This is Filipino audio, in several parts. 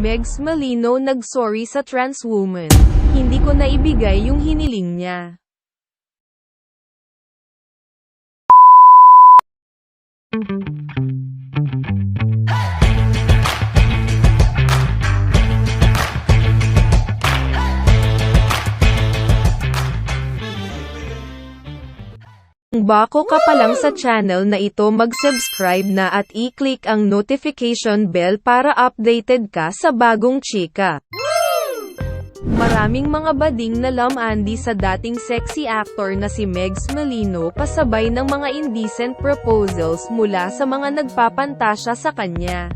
Megs Malino nag-sorry sa trans woman. Hindi ko na ibigay yung hiniling niya. Kung bako ka pa lang sa channel na ito mag-subscribe na at i-click ang notification bell para updated ka sa bagong chika. Maraming mga bading na lamandi sa dating sexy actor na si Megs Malino pasabay ng mga indecent proposals mula sa mga nagpapantasya sa kanya.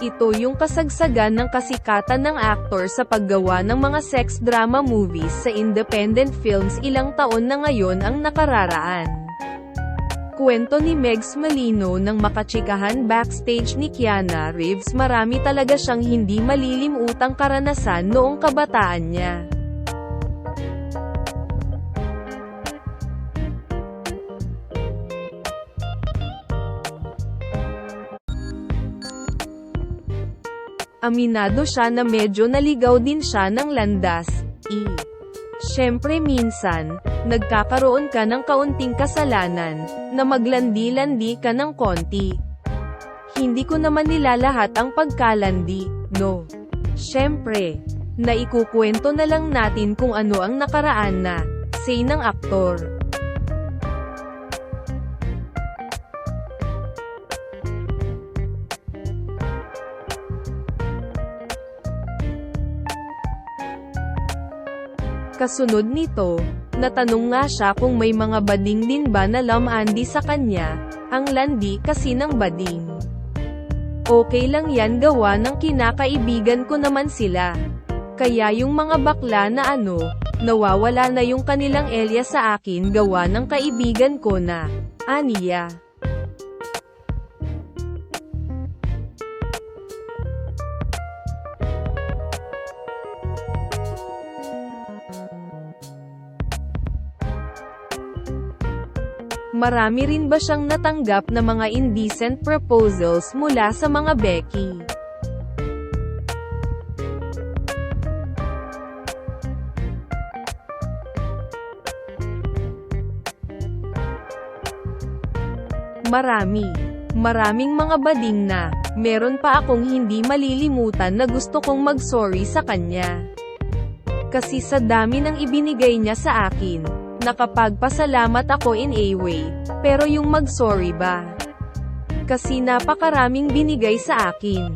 Ito yung kasagsagan ng kasikatan ng aktor sa paggawa ng mga sex drama movies sa independent films ilang taon na ngayon ang nakararaan. Kwento ni Megs Malino ng makachikahan backstage ni Kiana Reeves marami talaga siyang hindi malilimutang karanasan noong kabataan niya. Aminado siya na medyo naligaw din siya ng landas. I. Siyempre minsan, nagkakaroon ka ng kaunting kasalanan, na maglandi-landi ka ng konti. Hindi ko naman nilalahat ang pagkalandi, no. Siyempre, naikukwento na lang natin kung ano ang nakaraan na, say ng aktor. Kasunod nito, natanong nga siya kung may mga bading din ba na lamandi sa kanya, ang landi kasi ng bading. Okay lang yan gawa ng kinakaibigan ko naman sila. Kaya yung mga bakla na ano, nawawala na yung kanilang Elya sa akin gawa ng kaibigan ko na, Aniya. Marami rin ba siyang natanggap na mga indecent proposals mula sa mga Becky? Marami. Maraming mga bading na, meron pa akong hindi malilimutan na gusto kong mag-sorry sa kanya. Kasi sa dami ng ibinigay niya sa akin, nakapagpasalamat ako in a way, pero yung mag-sorry ba? Kasi napakaraming binigay sa akin.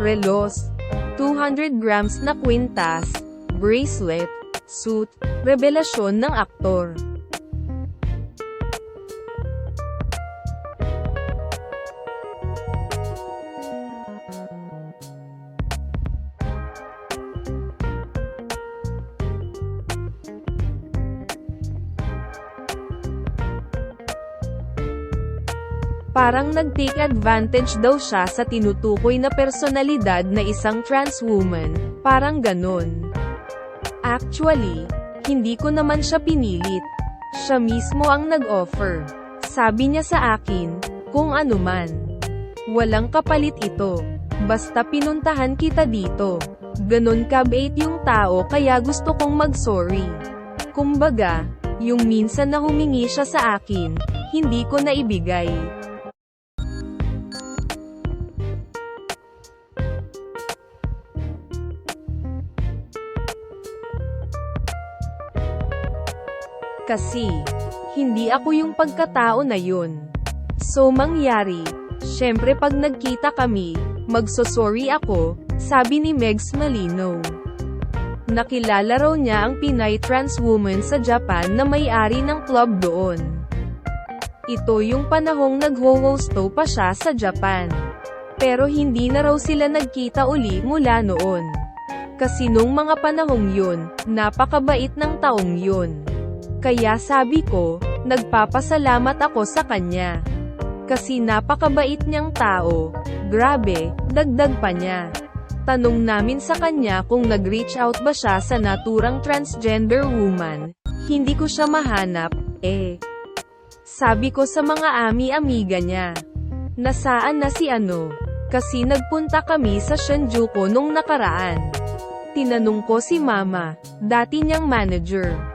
Relos, 200 grams na kwintas, bracelet, suit, revelasyon ng aktor. Parang nag-take advantage daw siya sa tinutukoy na personalidad na isang trans woman, parang ganon. Actually, hindi ko naman siya pinilit. Siya mismo ang nag-offer. Sabi niya sa akin, kung ano man. Walang kapalit ito. Basta pinuntahan kita dito. Ganon kabait yung tao kaya gusto kong mag-sorry. Kumbaga, yung minsan na humingi siya sa akin, hindi ko na Kasi, hindi ako yung pagkatao na yun. So mangyari, syempre pag nagkita kami, magsosorry ako, sabi ni Megs Malino. Nakilala raw niya ang Pinay trans woman sa Japan na may-ari ng club doon. Ito yung panahong nagho-hosto pa siya sa Japan. Pero hindi na raw sila nagkita uli mula noon. Kasi nung mga panahong yun, napakabait ng taong yun. Kaya sabi ko, nagpapasalamat ako sa kanya. Kasi napakabait niyang tao. Grabe, dagdag pa niya. Tanong namin sa kanya kung nag-reach out ba siya sa naturang transgender woman. Hindi ko siya mahanap, eh. Sabi ko sa mga ami-amiga niya. Nasaan na si ano? Kasi nagpunta kami sa Shinjuku nung nakaraan. Tinanong ko si mama, dati niyang manager.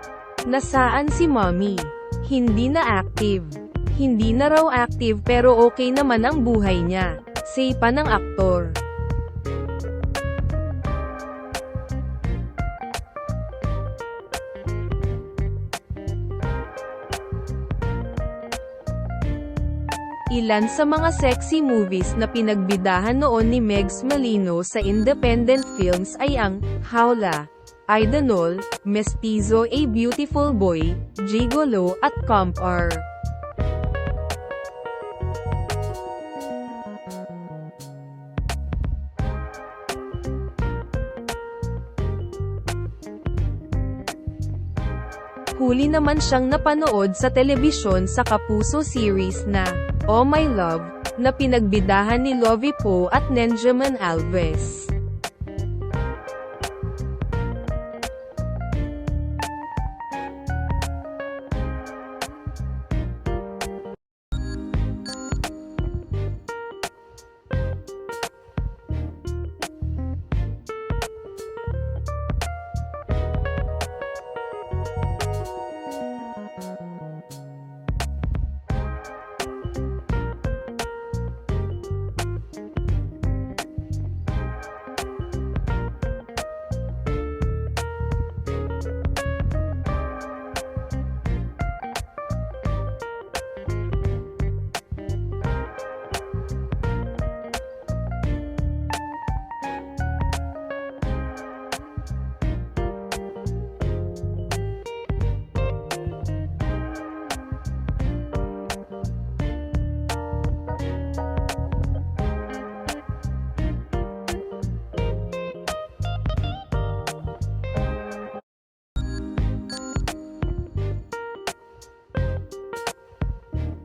Nasaan si mommy? Hindi na active. Hindi na raw active pero okay naman ang buhay niya. Say pa ng aktor. Ilan sa mga sexy movies na pinagbidahan noon ni Megs Malino sa independent films ay ang Howla, Idol, Mestizo A Beautiful Boy, Gigolo at Comp R. Huli naman siyang napanood sa telebisyon sa Kapuso series na Oh My Love, na pinagbidahan ni Lovie Poe at Nenjamin Alves.